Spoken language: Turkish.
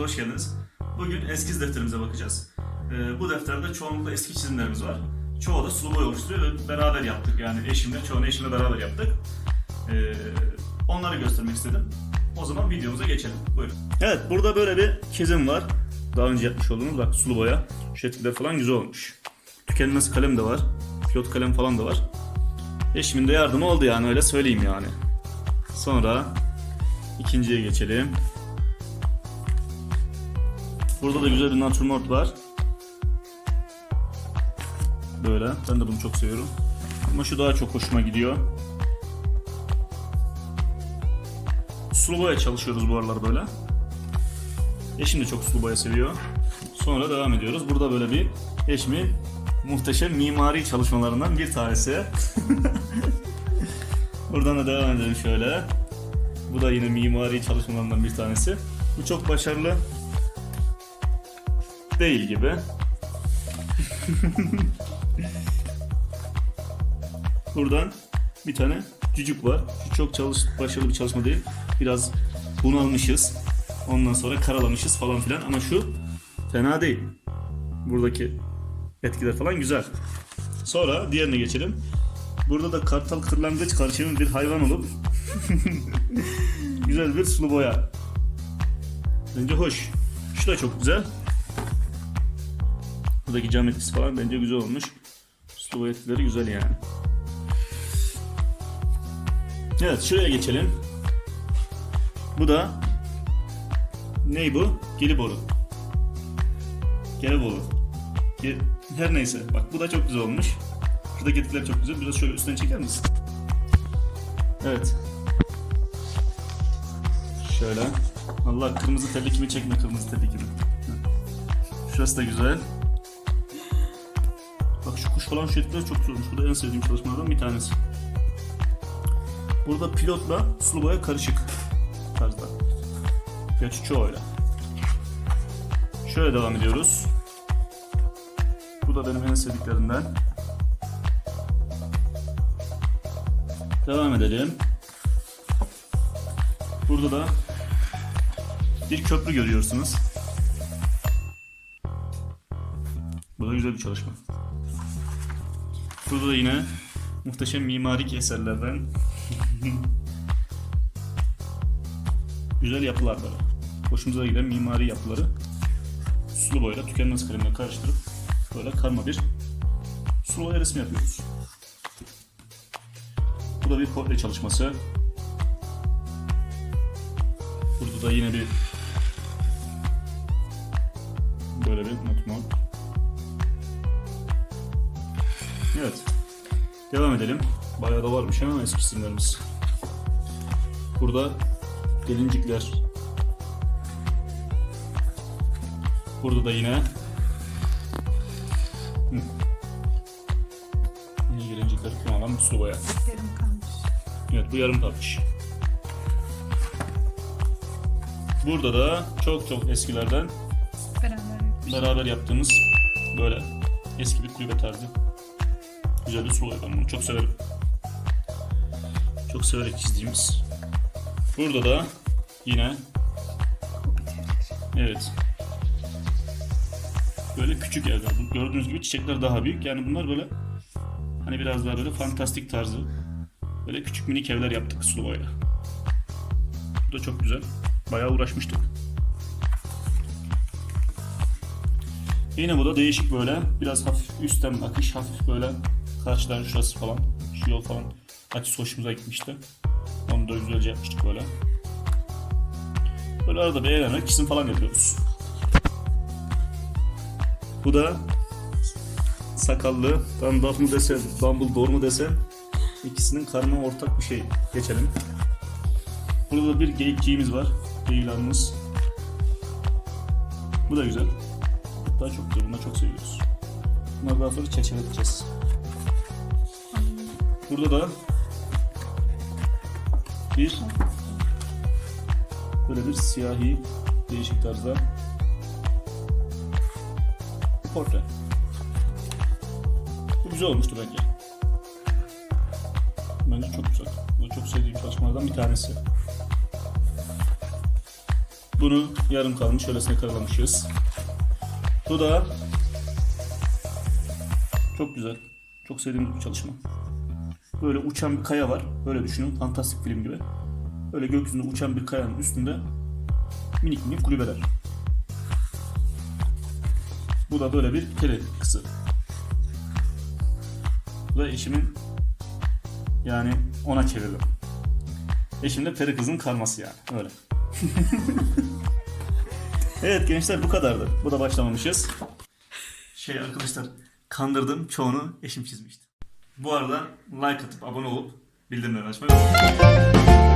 kanalımıza hoş geldiniz. Bugün eskiz defterimize bakacağız. Ee, bu defterde çoğunlukla eski çizimlerimiz var. Çoğu da sulu boy oluşturuyor ve beraber yaptık. Yani eşimle, çoğunu eşimle beraber yaptık. Ee, onları göstermek istedim. O zaman videomuza geçelim. Buyurun. Evet, burada böyle bir çizim var. Daha önce yapmış olduğumuz bak sulu boya. Şu etkiler falan güzel olmuş. Tükenmez kalem de var. Pilot kalem falan da var. Eşimin de yardımı oldu yani öyle söyleyeyim yani. Sonra ikinciye geçelim. Burada da güzel bir natürmort var. Böyle. Ben de bunu çok seviyorum. Ama şu daha çok hoşuma gidiyor. Sulu boya çalışıyoruz bu aralar böyle. Eşim de çok sulu boya seviyor. Sonra devam ediyoruz. Burada böyle bir eşimin muhteşem mimari çalışmalarından bir tanesi. Buradan da devam edelim şöyle. Bu da yine mimari çalışmalarından bir tanesi. Bu çok başarılı değil gibi. Buradan bir tane cücük var. Çok çalış, başarılı bir çalışma değil. Biraz bunalmışız. Ondan sonra karalamışız falan filan ama şu fena değil. Buradaki etkiler falan güzel. Sonra diğerine geçelim. Burada da kartal kırlangıç karışımı bir hayvan olup güzel bir sulu boya. Bence hoş. Şu da çok güzel. Buradaki cam etkisi falan bence güzel olmuş. Boya etkileri güzel yani. Evet şuraya geçelim. Bu da ney bu? Gelibolu. Gelibolu. Ge- Her neyse. Bak bu da çok güzel olmuş. Şuradaki etkiler çok güzel. Biraz şöyle üstten çeker misin? Evet. Şöyle. Allah kırmızı telli kimi çekme kırmızı telli kimi. Heh. Şurası da güzel. Bak şu kuş falan şu etkiler çok güzel olmuş. Bu da en sevdiğim çalışmalardan bir tanesi. Burada pilotla sulu boya karışık tarzda. Gerçi çoğu öyle. Şöyle devam ediyoruz. Bu da benim en sevdiklerimden. Devam edelim. Burada da bir köprü görüyorsunuz. Bu da güzel bir çalışma. Burada da yine muhteşem mimarik eserlerden güzel yapılar böyle. Hoşumuza giden mimari yapıları sulu boyayla tükenmez kalemle karıştırıp böyle karma bir sulu boya resmi yapıyoruz. Bu da bir portre çalışması. Burada da yine bir Evet. Devam edelim. Bayağı da varmış ama eski isimlerimiz. Burada gelincikler. Burada da yine Hı. Yine gelincikler kullanan bir sulu boya. Yarım kalmış. Evet bu yarım kalmış. Burada da çok çok eskilerden Beraber beraber yaptığımız böyle eski bir kulübe tarzı güzel bir sulu boya. Ben bunu çok severim. Çok severek çizdiğimiz. Burada da yine evet böyle küçük evler. Gördüğünüz gibi çiçekler daha büyük. Yani bunlar böyle hani biraz daha böyle fantastik tarzı böyle küçük minik evler yaptık sulu boyayla. Bu da çok güzel. Bayağı uğraşmıştık. Yine bu da değişik böyle biraz hafif üstten akış hafif böyle karşıdan şurası falan şu yol falan açısı hoşumuza gitmişti. Onu da güzelce yapmıştık böyle. Böyle arada beğenerek çizim falan yapıyoruz. Bu da sakallı Gandalf mı desem, Dumbledore mu desem ikisinin karma ortak bir şey. Geçelim. Burada da bir geyikçiğimiz var. Geylanımız. Bu da güzel. Daha çok güzel. Bunları çok seviyoruz. Bunları daha sonra çerçeveleyeceğiz. Burada da bir böyle bir siyahi değişik tarzda portre. Bu güzel olmuştu bence. Bence çok güzel. Bu çok sevdiğim çalışmalardan bir tanesi. Bunu yarım kalmış şöylesine karalamışız. Bu da çok güzel. Çok sevdiğim bir çalışma. Böyle uçan bir kaya var. Böyle düşünün. Fantastik film gibi. Böyle gökyüzünde uçan bir kayanın üstünde minik minik kulübeler. Bu da böyle bir peri kızı. Bu da eşimin yani ona çevirdim. Eşim de peri kızın karması yani. Öyle. evet gençler bu kadardı. Bu da başlamamışız. Şey arkadaşlar kandırdım çoğunu eşim çizmişti. Bu arada like atıp abone olup bildirimleri açmayı unutmayın.